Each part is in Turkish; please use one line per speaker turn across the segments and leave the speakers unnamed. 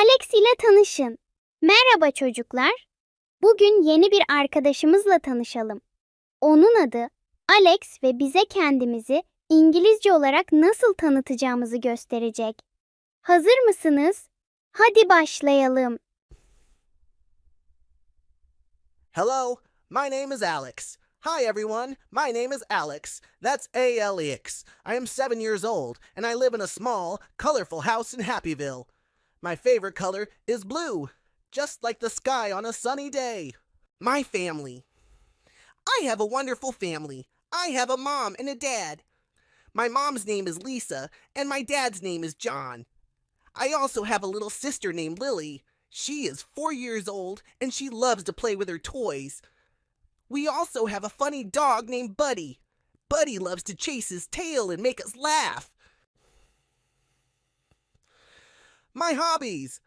Alex ile tanışın. Merhaba çocuklar. Bugün yeni bir arkadaşımızla tanışalım. Onun adı Alex ve bize kendimizi İngilizce olarak nasıl tanıtacağımızı gösterecek. Hazır mısınız? Hadi başlayalım.
Hello, my name is Alex. Hi everyone, my name is Alex. That's A L E X. I am seven years old, and I live in a small, colorful house in Happyville. My favorite color is blue, just like the sky on a sunny day. My family. I have a wonderful family. I have a mom and a dad. My mom's name is Lisa, and my dad's name is John. I also have a little sister named Lily. She is four years old and she loves to play with her toys. We also have a funny dog named Buddy. Buddy loves to chase his tail and make us laugh. My hobbies.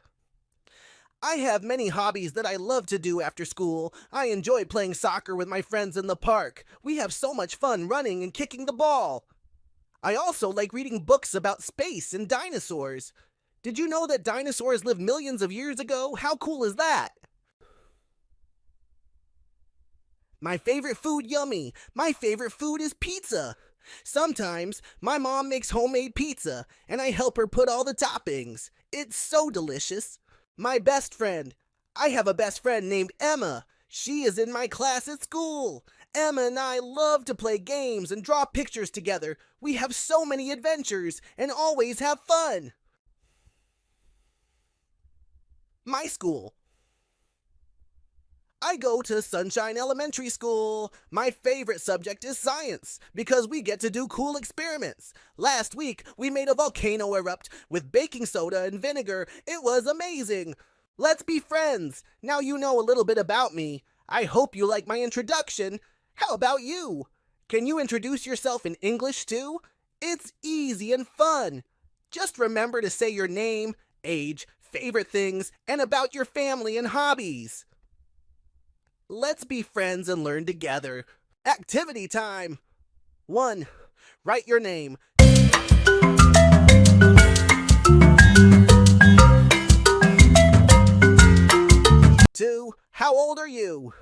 I have many hobbies that I love to do after school. I enjoy playing soccer with my friends in the park. We have so much fun running and kicking the ball. I also like reading books about space and dinosaurs. Did you know that dinosaurs lived millions of years ago? How cool is that? My favorite food, yummy. My favorite food is pizza. Sometimes my mom makes homemade pizza and I help her put all the toppings. It's so delicious. My best friend. I have a best friend named Emma. She is in my class at school. Emma and I love to play games and draw pictures together. We have so many adventures and always have fun. My school. I go to Sunshine Elementary School. My favorite subject is science because we get to do cool experiments. Last week, we made a volcano erupt with baking soda and vinegar. It was amazing. Let's be friends. Now you know a little bit about me. I hope you like my introduction. How about you? Can you introduce yourself in English too? It's easy and fun. Just remember to say your name, age, favorite things, and about your family and hobbies. Let's be friends and learn together. Activity time. 1. Write your name. Two. How old are you?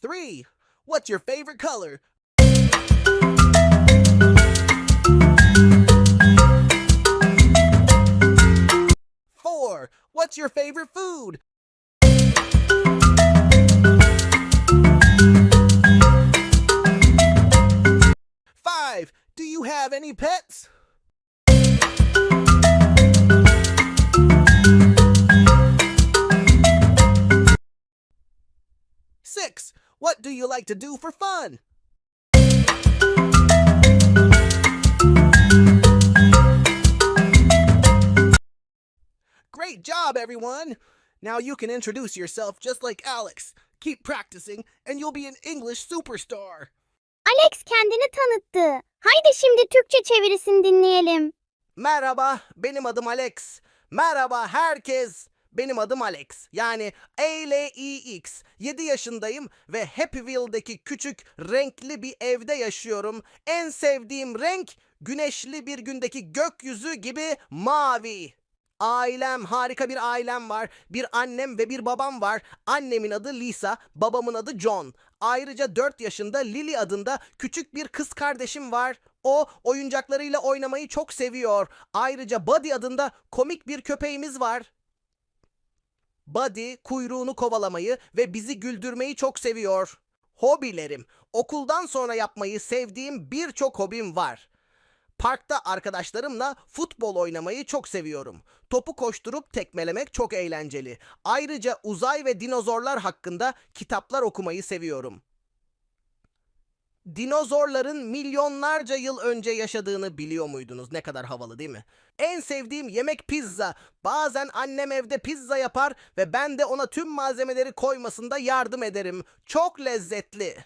Three. What's your favorite color? What's your favorite food? Five. Do you have any pets? Six. What do you like to do for fun? Great job, everyone! Now you can introduce yourself just like Alex. Keep practicing, and you'll be an English superstar.
Alex kendini tanıttı. Haydi şimdi Türkçe çevirisini dinleyelim.
Merhaba, benim adım Alex. Merhaba herkes. Benim adım Alex. Yani A-L-E-X. 7 yaşındayım ve Happyville'deki küçük renkli bir evde yaşıyorum. En sevdiğim renk güneşli bir gündeki gökyüzü gibi mavi. Ailem, harika bir ailem var. Bir annem ve bir babam var. Annemin adı Lisa, babamın adı John. Ayrıca 4 yaşında Lily adında küçük bir kız kardeşim var. O oyuncaklarıyla oynamayı çok seviyor. Ayrıca Buddy adında komik bir köpeğimiz var. Buddy kuyruğunu kovalamayı ve bizi güldürmeyi çok seviyor. Hobilerim. Okuldan sonra yapmayı sevdiğim birçok hobim var. Parkta arkadaşlarımla futbol oynamayı çok seviyorum. Topu koşturup tekmelemek çok eğlenceli. Ayrıca uzay ve dinozorlar hakkında kitaplar okumayı seviyorum. Dinozorların milyonlarca yıl önce yaşadığını biliyor muydunuz? Ne kadar havalı değil mi? En sevdiğim yemek pizza. Bazen annem evde pizza yapar ve ben de ona tüm malzemeleri koymasında yardım ederim. Çok lezzetli.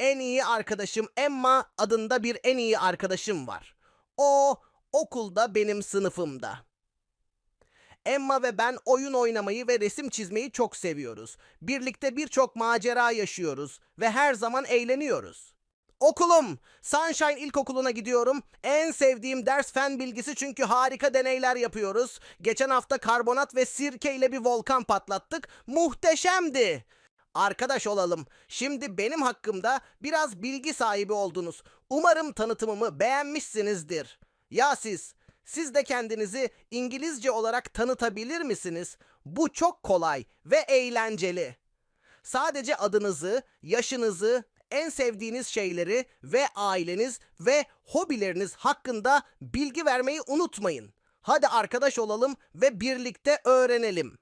En iyi arkadaşım Emma adında bir en iyi arkadaşım var. O okulda benim sınıfımda. Emma ve ben oyun oynamayı ve resim çizmeyi çok seviyoruz. Birlikte birçok macera yaşıyoruz ve her zaman eğleniyoruz. Okulum. Sunshine İlkokulu'na gidiyorum. En sevdiğim ders fen bilgisi çünkü harika deneyler yapıyoruz. Geçen hafta karbonat ve sirke ile bir volkan patlattık. Muhteşemdi. Arkadaş olalım. Şimdi benim hakkımda biraz bilgi sahibi oldunuz. Umarım tanıtımımı beğenmişsinizdir. Ya siz? Siz de kendinizi İngilizce olarak tanıtabilir misiniz? Bu çok kolay ve eğlenceli. Sadece adınızı, yaşınızı, en sevdiğiniz şeyleri ve aileniz ve hobileriniz hakkında bilgi vermeyi unutmayın. Hadi arkadaş olalım ve birlikte öğrenelim.